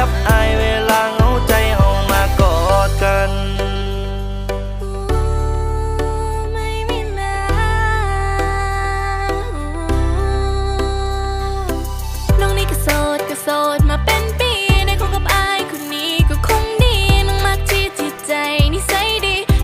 กับอายเวลา